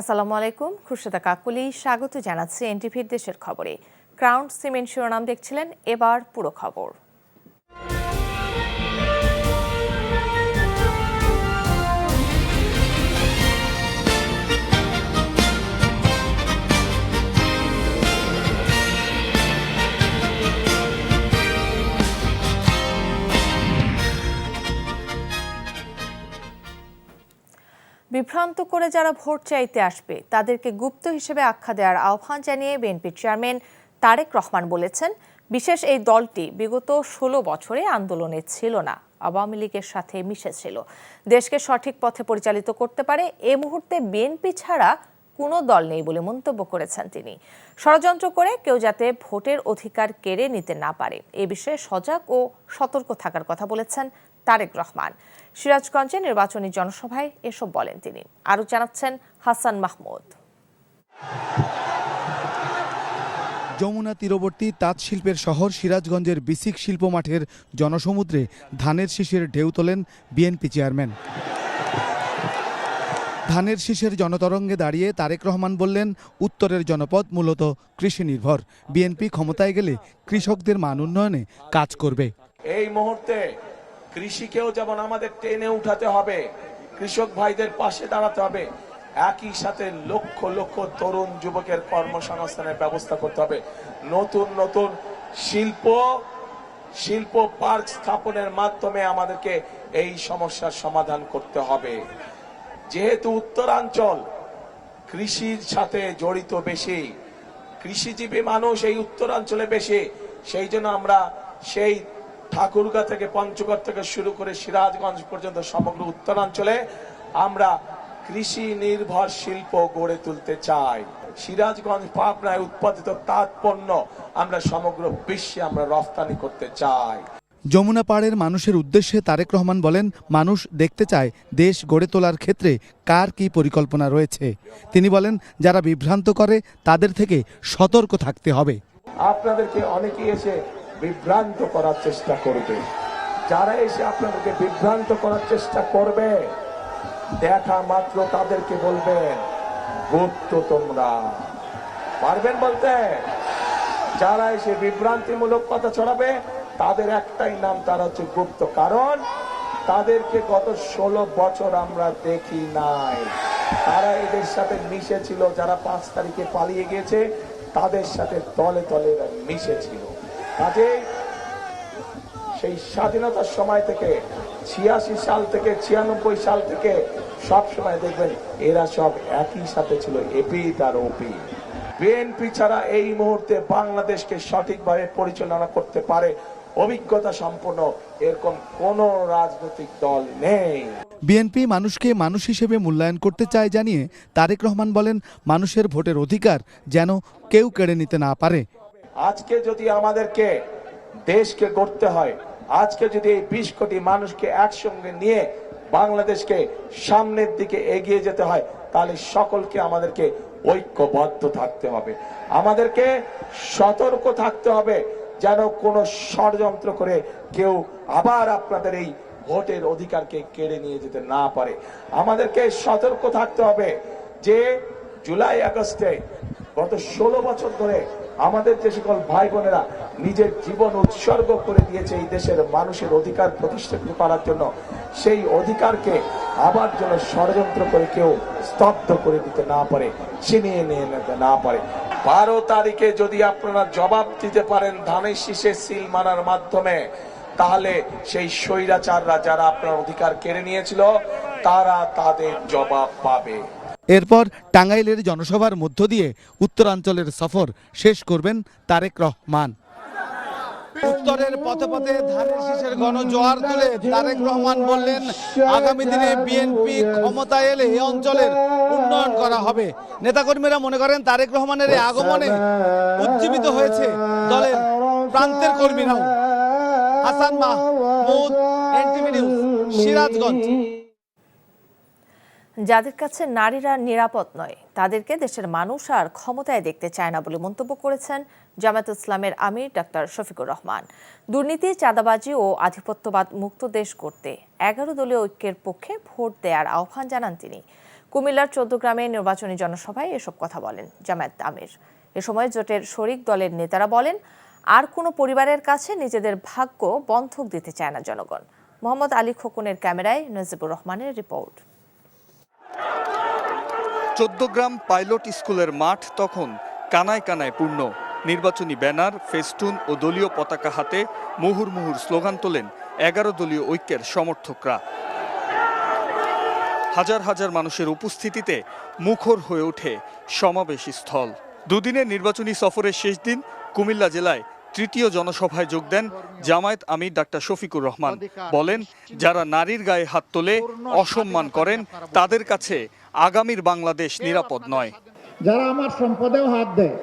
আসসালামু আলাইকুম। খুরশেদা কাকুলি, স্বাগত জানাচ্ছি এনটিভির দেশের খবরে। ক্রাউন সিমেন্ট শিরোনাম দেখছিলেন, এবার পুরো খবর। বিভ্রান্ত করে যারা ভোট চাইতে আসবে, তাদেরকে গুপ্ত হিসেবে আখ্যা দেওয়ার আহ্বান জানিয়ে বিএনপি চেয়ারম্যান তারেক রহমান বলেছেন, বিশেষ এই দলটি বিগত ষোলো বছরে আন্দোলনে ছিল না, আওয়ামী লীগের সাথে মিশেছিল। দেশকে সঠিক পথে পরিচালিত করতে পারে এ মুহূর্তে বিএনপি ছাড়া কোনো দল নেই বলে মন্তব্য করেছেন তিনি। ষড়যন্ত্র করে কেউ যাতে ভোটের অধিকার কেড়ে নিতে না পারে, এ বিষয়ে সজাগ ও সতর্ক থাকার কথা বলেছেন তারেক রহমান। সিরাজগঞ্জে নির্বাচনী জনসভায় এসব বলেন তিনি। আরও জানাচ্ছেন হাসান মাহমুদ। যমুনা তীরবর্তী তাঁত শিল্পের শহর সিরাজগঞ্জের বিসিক শিল্প মাঠের জনসমুদ্রে ধানের শীষের ঢেউ তোলেন বিএনপি চেয়ারম্যান। ধানের শীষের জনতরঙ্গে দাঁড়িয়ে তারেক রহমান বললেন উত্তরের জনপদ মূলত কৃষি নির্ভর বিএনপি ক্ষমতায় গেলে কৃষকদের মান উন্নয়নে কাজ করবে। এই মুহূর্তে কৃষিকেও যেমন আমাদের টেনে উঠাতে হবে, কৃষক ভাইদের পাশে দাঁড়াতে হবে, একই সাথে লক্ষ লক্ষ তরুণ যুবকের কর্মসংস্থানের ব্যবস্থা করতে হবে। নতুন নতুন শিল্প শিল্প পার্ক স্থাপনের মাধ্যমে আমাদেরকে এই সমস্যার সমাধান করতে হবে। যেহেতু উত্তরাঞ্চল কৃষির সাথে জড়িত বেশি, কৃষিজীবী মানুষ এই উত্তরাঞ্চলে বেশি, সেই জন্য আমরা সেই ঠাকুরগা থেকে পঞ্চগড় থেকে শুরু করে সিরাজগঞ্জ পর্যন্ত সমগ্র উত্তরাঞ্চলে আমরা কৃষি নির্ভর শিল্প গড়ে তুলতে চাই। সিরাজগঞ্জ পাবনায় উৎপাদিত তাঁত পণ্য আমরা সমগ্র বিশ্বে আমরা রফতানি করতে চাই। যমুনা পাড়ের মানুষের উদ্দেশ্যে তারেক রহমান বলেন মানুষ দেখতে চায় দেশ গড়ে তোলার ক্ষেত্রে কার কি পরিকল্পনা রয়েছে। তিনি বলেন যারা বিভ্রান্ত করে তাদের থেকে সতর্ক থাকতে হবে। আপনাদেরকে অনেকেই এসে বিভ্রান্ত করার চেষ্টা করবে। যারা এসে আপনাদেরকে বিভ্রান্ত করার চেষ্টা করবে, দেখা মাত্র তাদেরকে বলবেন, গুপ্ত তোমরা। পারবেন বলতে? যারা এসে বিভ্রান্তিমূলক কথা ছড়াবে, তাদের একটাই নাম, তারা হচ্ছে গুপ্ত। কারণ তাদেরকে গত ষোলো বছর আমরা দেখি নাই। তারা এদের সাথে মিশেছিল, যারা পাঁচ তারিখে পালিয়ে গিয়েছে, তাদের সাথে তলে তলে মিশেছিল। কাজেই সেই স্বাধীনতার সময় থেকে ছিয়াশি সাল থেকে, ছিয়ানব্বই সাল থেকে সব সময় দেখবেন এরা সব একই সাথে ছিল এপি তার ওপি বিএনপি ছাড়া এই মুহূর্তে বাংলাদেশকে সঠিকভাবে পরিচালনা করতে পারে, অভিজ্ঞতা সম্পন্ন এরকম কোন রাজনৈতিক দল নেই। বিএনপি মানুষকে মানুষ হিসেবে মূল্যায়ন করতে চায় জানিয়ে তারেক রহমান বলেন, মানুষের ভোটের অধিকার যেন কেউ কেড়ে নিতে না পারে। আজকে যদি আমাদেরকে দেশকে গড়তে হয়, আজকে যদি এই বিশ কোটি মানুষকে একসঙ্গে নিয়ে বাংলাদেশকে সামনের দিকে এগিয়ে যেতে হয়, তাহলে সকলকে আমাদেরকে ঐক্যবদ্ধ থাকতে হবে। আমাদেরকে সতর্ক থাকতে হবে যেন কোনো ষড়যন্ত্র করে কেউ আবার আপনাদের এই ভোটের অধিকারকে কেড়ে নিয়ে যেতে না পারে। আমাদেরকে সতর্ক থাকতে হবে যে জুলাই আগস্টে গত ষোলো বছর ধরে আমাদের যে সকল ভাই বোনেরা নিজের জীবন উৎসর্গ করে দিয়েছে এই দেশের মানুষের অধিকার প্রতিষ্ঠিত করার জন্য, সেই অধিকারকে আবার যেন ষড়যন্ত্র করে কেউ স্তব্ধ করে দিতে না পারে, ছিনিয়ে নিয়ে নিতে না পারে। বারো তারিখে যদি আপনারা জবাব দিতে পারেন ধানের শীষে সিল মারার মাধ্যমে, তাহলে সেই স্বৈরাচাররা যারা আপনার অধিকার কেড়ে নিয়েছিল, তারা তাদের জবাব পাবে। এরপর টাঙ্গাইলের জনসভার মধ্য দিয়ে উত্তরাঞ্চলের সফর শেষ করবেন তারেক রহমান। উত্তরের পথে পথে ধানের শীষের গণজোয়ার তুলে তারেক রহমান বললেন, আগামী দিনে বিএনপি ক্ষমতায় এলে এই অঞ্চলের উন্নয়ন করা হবে। নেতাকর্মীরা মনে করেন, তারেক রহমানের এই আগমনে উজ্জীবিত হয়েছে দলের প্রান্তের কর্মীরাও। Hasan Mahmud, NTV news, Sirajganj. যাদের কাছে নারীরা নিরাপদ নয়, তাদেরকে দেশের মানুষ আর ক্ষমতায় দেখতে চায় না বলে মন্তব্য করেছেন জামায়াত ইসলামের আমির ডাক্তার শফিকুর রহমান। দুর্নীতি, চাঁদাবাজি ও আধিপত্যবাদ মুক্ত দেশ করতে এগারো দলীয় ঐক্যের পক্ষে ভোট দেওয়ার আহ্বান জানান তিনি। কুমিল্লার চোদ্দ গ্রামে নির্বাচনী জনসভায় এসব কথা বলেন জামায়াত আমির। এ সময় জোটের শরিক দলের নেতারা বলেন, আর কোনো পরিবারের কাছে নিজেদের ভাগ্য বন্ধক দিতে চায় না জনগণ। মোহাম্মদ আলী খোকনের ক্যামেরায় নজিবুর রহমানের রিপোর্ট। চোদ্দগ্রাম পাইলট স্কুলের মাঠ তখন কানায় কানায় পূর্ণ। নির্বাচনী ব্যানার, ফেস্টুন ও দলীয় পতাকা হাতে মুহুর মুহুর স্লোগান তোলেন এগারো দলীয় ঐক্যের সমর্থকরা। হাজার হাজার মানুষের উপস্থিতিতে মুখর হয়ে ওঠে সমাবেশ স্থল। দুদিনের নির্বাচনী সফরের শেষ দিন কুমিল্লা জেলায় তৃতীয় জনসভায় যোগ দেন জামায়াত আমির ডাক্তার শফিকুর রহমান। বলেন, যারা নারীর গায়ে হাত তোলে, অসম্মান করেন, তাদের কাছে আগামীর বাংলাদেশ নিরাপদ নয়। যারা আমার সম্পদেও হাত দেয়,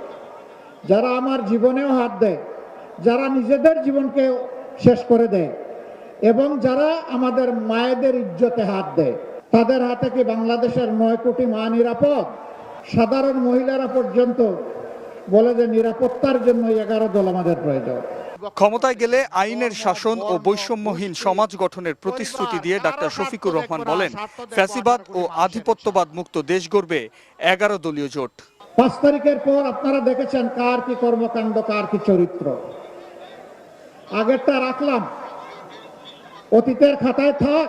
যারা আমার জীবনেও হাত দেয়, যারা নিজেদের জীবনকে শেষ করে দেয়, এবং যারা আমাদের মায়েদের ইজ্জতে হাত দেয়, তাদের হাতে কি বাংলাদেশের নয় কোটি মা নিরাপদ? সাধারণ মহিলারা পর্যন্ত বলে যে নিরাপত্তার জন্য এগারো দল আমাদের প্রয়োজন। ক্ষমতায় গেলে আইনের শাসন ও বৈষম্যহীন সমাজ গঠনের প্রতিশ্রুতি দিয়ে ডাক্তার শফিকুর রহমান বলেন ফ্যাসিবাদ ও আধিপত্যবাদ মুক্ত দেশ গড়বে এগারো দলীয় জোট। পাঁচ তারিখের পর আপনারা দেখেছেন কার কি কর্মকাণ্ড কার কি চরিত্র। আগেরটা রাখলাম। অতীতের খাতায় থাক।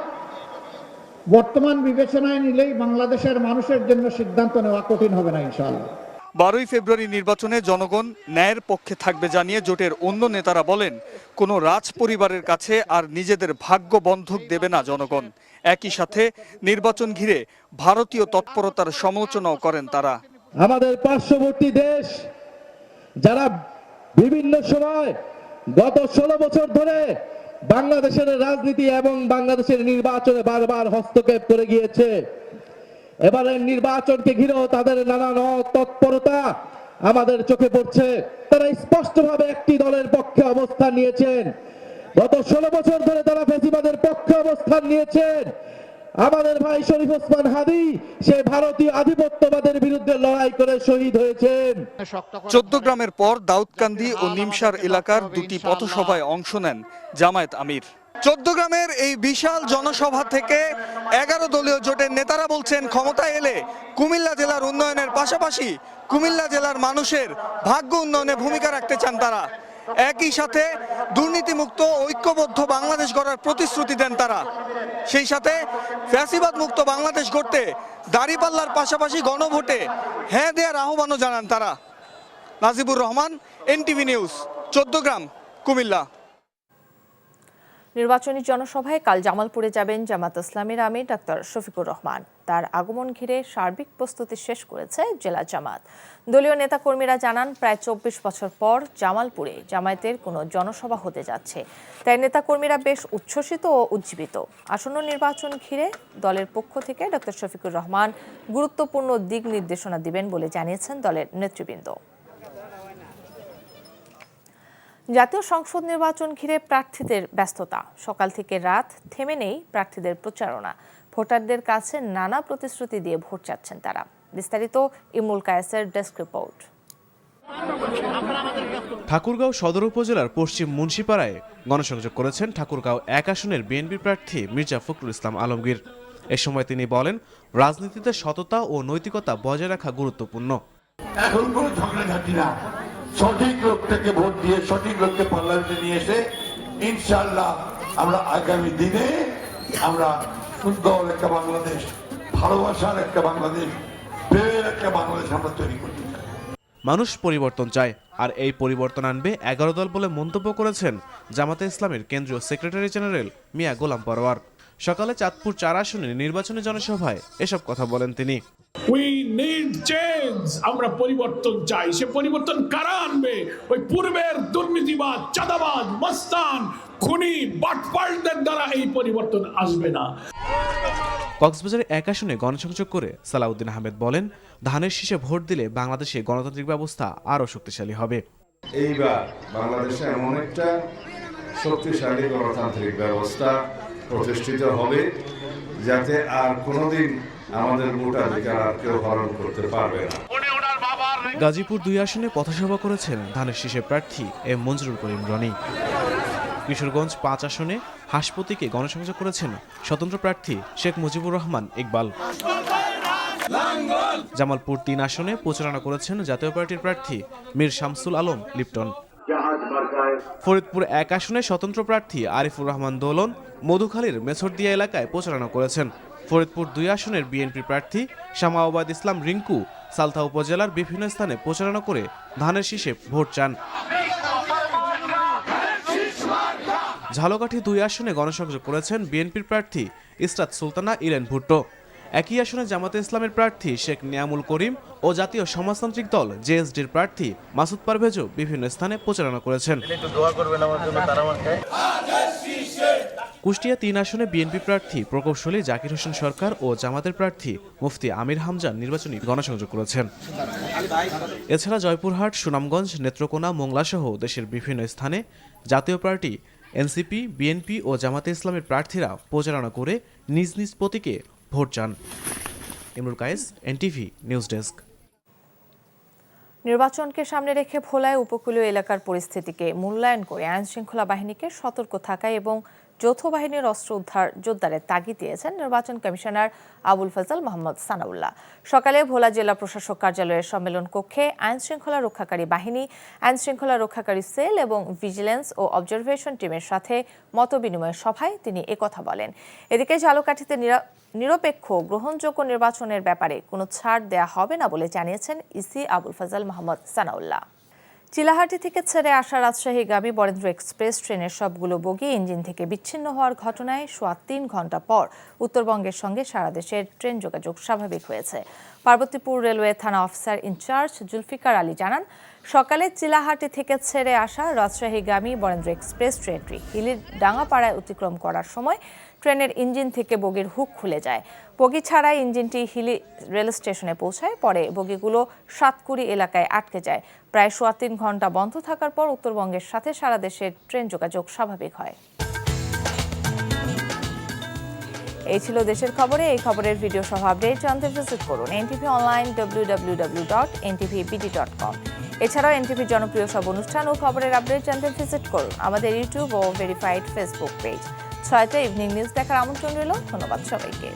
বর্তমান বিবেচনায় নিলেই বাংলাদেশের মানুষের জন্য সিদ্ধান্ত নেওয়া কঠিন হবে না ইনশাআল্লাহ। বারোই ফেব্রুয়ারি নির্বাচনে জনগণ ন্যায়ের পক্ষে থাকবে জানিয়ে জোটের অন্য নেতারা বলেন, কোনো রাজ পরিবারের কাছে আর নিজেদের ভাগ্য বন্ধক দেবে না জনগণ। একই সাথে নির্বাচন ঘিরে ভারতীয় তৎপরতার সমালোচনাও করেন তারা। আমাদের পার্শ্ববর্তী দেশ, যারা বিভিন্ন সময় গত ষোলো বছর ধরে বাংলাদেশের রাজনীতি এবং বাংলাদেশের নির্বাচনে বারবার হস্তক্ষেপ করে গিয়েছে এবারের নির্বাচনকে ঘিরেও তাদের নানান তৎপরতা আমাদের চোখে পড়ছে। তারা স্পষ্টভাবে একটি দলের পক্ষে অবস্থান নিয়েছেন। গত ষোলো বছর ধরে তারা ফেসিবাদের পক্ষে অবস্থান নিয়েছেন। আমাদের ভাই শরীফ ওসমান হাদি, সে ভারতীয় আধিপত্যবাদের বিরুদ্ধে লড়াই করে শহীদ হয়েছেন। চোদ্দ গ্রামের পর দাউদকান্দি ও নিমসার এলাকার দুটি পথসভায় অংশ নেন জামায়াত আমির। চোদ্দ গ্রামের এই বিশাল জনসভা থেকে এগারো দলীয় জোটের নেতারা বলছেন, ক্ষমতায় এলে কুমিল্লা জেলার উন্নয়নের পাশাপাশি কুমিল্লা জেলার মানুষের ভাগ্য উন্নয়নে ভূমিকা রাখতে চান তারা। একই সাথে দুর্নীতিমুক্ত, ঐক্যবদ্ধ বাংলাদেশ গড়ার প্রতিশ্রুতি দেন তারা। সেই সাথে ফ্যাসিবাদ মুক্ত বাংলাদেশ গড়তে দাড়িপাল্লার পাশাপাশি গণভোটে হ্যাঁ দেওয়ার আহ্বানও জানান তারা। Najibur Rahman, NTV news Chauddagram Comilla. নির্বাচনী জনসভায় কাল জামালপুরে যাবেন জামাত ইসলামের আমির ডাক্তার শফিকুর রহমান। তার আগমন ঘিরে সার্বিক প্রস্তুতি শেষ করেছে জেলা জামাত। দলীয় নেতাকর্মীরা জানান, প্রায় চব্বিশ বছর পর জামালপুরে জামায়াতের কোনো জনসভা হতে যাচ্ছে। তাই নেতাকর্মীরা বেশ উচ্ছ্বসিত ও উজ্জীবিত। আসন্ন নির্বাচন ঘিরে দলের পক্ষ থেকে ডক্টর শফিকুর রহমান গুরুত্বপূর্ণ দিক নির্দেশনা দিবেন বলে জানিয়েছেন দলের নেতৃবৃন্দ। জাতীয় সংসদ নির্বাচন ঘিরে প্রার্থীদের ব্যস্ততা। সকাল থেকে রাত থেমে নেই প্রার্থীদের প্রচারণা। ভোটারদের কাছে নানা প্রতিশ্রুতি দিয়ে ভোট চাচ্ছেন তারা। বিস্তারিত ইমুল কায়েসের ডেস্ক রিপোর্ট। ঠাকুরগাঁও সদর উপজেলার পশ্চিম মুন্সিপাড়ায় গণসংযোগ করেছেন ঠাকুরগাঁও এক আসনের বিএনপি প্রার্থী মির্জা ফখরুল ইসলাম আলমগীর। এ সময় তিনি বলেন রাজনীতিতে সততা ও নৈতিকতা বজায় রাখা গুরুত্বপূর্ণ। এখন কোনো ঝগড়াঝাটি না। সঠিক লোকটাকে ভোট দিয়ে সঠিক লোককে পার্লামেন্টে নিয়ে এসে ইনশাল্লাহ আমরা আগামী দিনে আমরা সুন্দর একটা বাংলাদেশ, ভালোবাসার একটা বাংলাদেশ, প্রেমের একটা বাংলাদেশ আমরা তৈরি করতে মানুষ পরিবর্তন চায়, আর এই পরিবর্তন আনবে এগারো দল বলে মন্তব্য করেছেন জামাতে ইসলামের কেন্দ্রীয় সেক্রেটারি জেনারেল মিয়া গোলাম পরোয়ার। সকালে চাঁদপুর চার আসনের নির্বাচনী জনসভায় এসব কথা বলেন তিনি। উই নিড চেঞ্জ আমরা পরিবর্তন চাই। সে পরিবর্তন কারা আনবে? ওই পূর্বের দুর্নীতিবাদ চাঁদাবাদ মস্তান খুনি বাটপালদের দ্বারা এই পরিবর্তন আসবে না। কক্সবাজারে এক আসনে গণসংযোগ করে সালাউদ্দিন আহমেদ বলেন ধানের শীষে ভোট দিলে বাংলাদেশে গণতান্ত্রিক ব্যবস্থা আরও শক্তিশালী হবে। এইবার বাংলাদেশে এমন একটা শক্তিশালী গণতান্ত্রিক ব্যবস্থা প্রতিষ্ঠিত হবে যাতে আর কোনোদিন আমাদের ভোটাধিকার আর কেউ হরণ করতে পারবে না। গাজীপুর দুই আসনে পথসভা করেছেন ধানের শীষে প্রার্থী এম মঞ্জুরুল করিম রনি। কিশোরগঞ্জ পাঁচ আসনে হাসপতিকে গণসংযোগ করেছেন স্বতন্ত্র প্রার্থী শেখ মুজিবুর রহমান ইকবাল। জামালপুর তিন আসনে প্রচারণা করেছেন জাতীয় পার্টির প্রার্থী মীর শামসুল আলম লিপ্টন। ফরিদপুর এক আসনে স্বতন্ত্র প্রার্থী আরিফুর রহমান দোলন মধুখালীর মেছরদিয়া এলাকায় প্রচারণা করেছেন। ফরিদপুর দুই আসনের বিএনপি প্রার্থী শামা ওবায়দ ইসলাম রিঙ্কু সালথা উপজেলার বিভিন্ন স্থানে প্রচারণা করে ধানের শীষে ভোট চান। ঝালকাঠি দুই আসনে গণসংযোগ করেছেন বিএনপির প্রার্থী ইসরাত সুলতানা, ইলেন ভুট্টো। একই আসনে জামাতে ইসলামের প্রার্থী শেখ নিয়ামুল করিম ও জাতীয় সমাজতান্ত্রিক দল জেএসডির প্রার্থী মাসুদ পারভেজও বিভিন্ন স্থানে প্রচারণা করেছেন। কুষ্টিয়া তিন আসনে বিএনপি প্রার্থী প্রকৌশলী জাকির হোসেন সরকার ও জামাতের প্রার্থী মুফতি আমির হামজান নির্বাচনী গণসংযোগ করেছেন। এছাড়া জয়পুরহাট সুনামগঞ্জ নেত্রকোনা মোংলা সহ দেশের বিভিন্ন স্থানে জাতীয় পার্টি এনসিপি বিএনপি ও জামাতে ইসলামের প্রার্থীরা প্রচারণা করে নিজ নিজ প্রতীকে ভোট চান। Imrul Kayes, NTV, news desk. নির্বাচনকে সামনে রেখে ভোলায় উপকূলীয় এলাকার পরিস্থিতিকে মূল্যায়ন করে আইন শৃঙ্খলা বাহিনীকে সতর্ক থাকায় এবং যৌথ বাহিনীর অস্ত্র উদ্ধার জোরদারের তাগিদ দিয়েছেন নির্বাচন কমিশনার আবুল ফজল মোহাম্মদ সানাউল্লাহ। সকালে ভোলা জেলা প্রশাসক কার্যালয়ের সম্মেলন কক্ষে আইন শৃঙ্খলা রক্ষাকারী বাহিনী, আইন শৃঙ্খলা রক্ষাকারী সেল এবং ভিজিলেন্স ও অবজারভেশন টিমের সাথে মতবিনিময় সভায় তিনি একথা বলেন। এদিকে ঝালকাঠিতে নিরা- নিরপেক্ষ গ্রহণযোগ্য নির্বাচনের ব্যাপারে কোনো ছাড় দেয়া হবে না বলে জানিয়েছেন ইসি আবুল ফজল মোহাম্মদ সানাউল্লাহ। চিলাহাটি থেকে ছেড়ে আসা রাজশাহীগামী বরেন্দ্র এক্সপ্রেস ট্রেনের সবগুলো বগি ইঞ্জিন থেকে বিচ্ছিন্ন হওয়ার ঘটনায় সোয়া তিন ঘণ্টা পর উত্তরবঙ্গের সঙ্গে সারা দেশের ট্রেন যোগাযোগ স্বাভাবিক হয়েছে। পার্বতীপুর রেলওয়ে থানা officer in charge Zulfikar Ali জানান, সকালে চিলাহাটি থেকে ছেড়ে আসা রাজশাহীগামী বরেন্দ্র এক্সপ্রেস ট্রেনটি হিলির ডাঙ্গাপাড়ায় অতিক্রম করার সময় ট্রেনের ইঞ্জিন থেকে বগির হুক খুলে যায়। বগি ছাড়াই ইঞ্জিনটি হিলি রেল স্টেশনে পৌঁছায়, পরে বগিগুলো সাতকুড়ি এলাকায় আটকে যায়। প্রায় সোয়া তিন ঘণ্টা বন্ধ থাকার পর উত্তরবঙ্গের সাথে সারা দেশের ট্রেন যোগাযোগ স্বাভাবিক হয়। এই ছিল দেশের খবরে। এই খবরের ভিডিও সহ আপডেট জানতে ভিজিট করুন NTV online W W W dot dot com এছাড়াও এনটিভির জনপ্রিয় সব অনুষ্ঠান ও খবরের আপডেট জানতে ভিজিট করুন আমাদের ইউটিউব ও ভেরিফাইড ফেসবুক পেজ। ছয়টা ইভিনিং নিউজ দেখার আমন্ত্রণ রইল। ধন্যবাদ সবাইকে।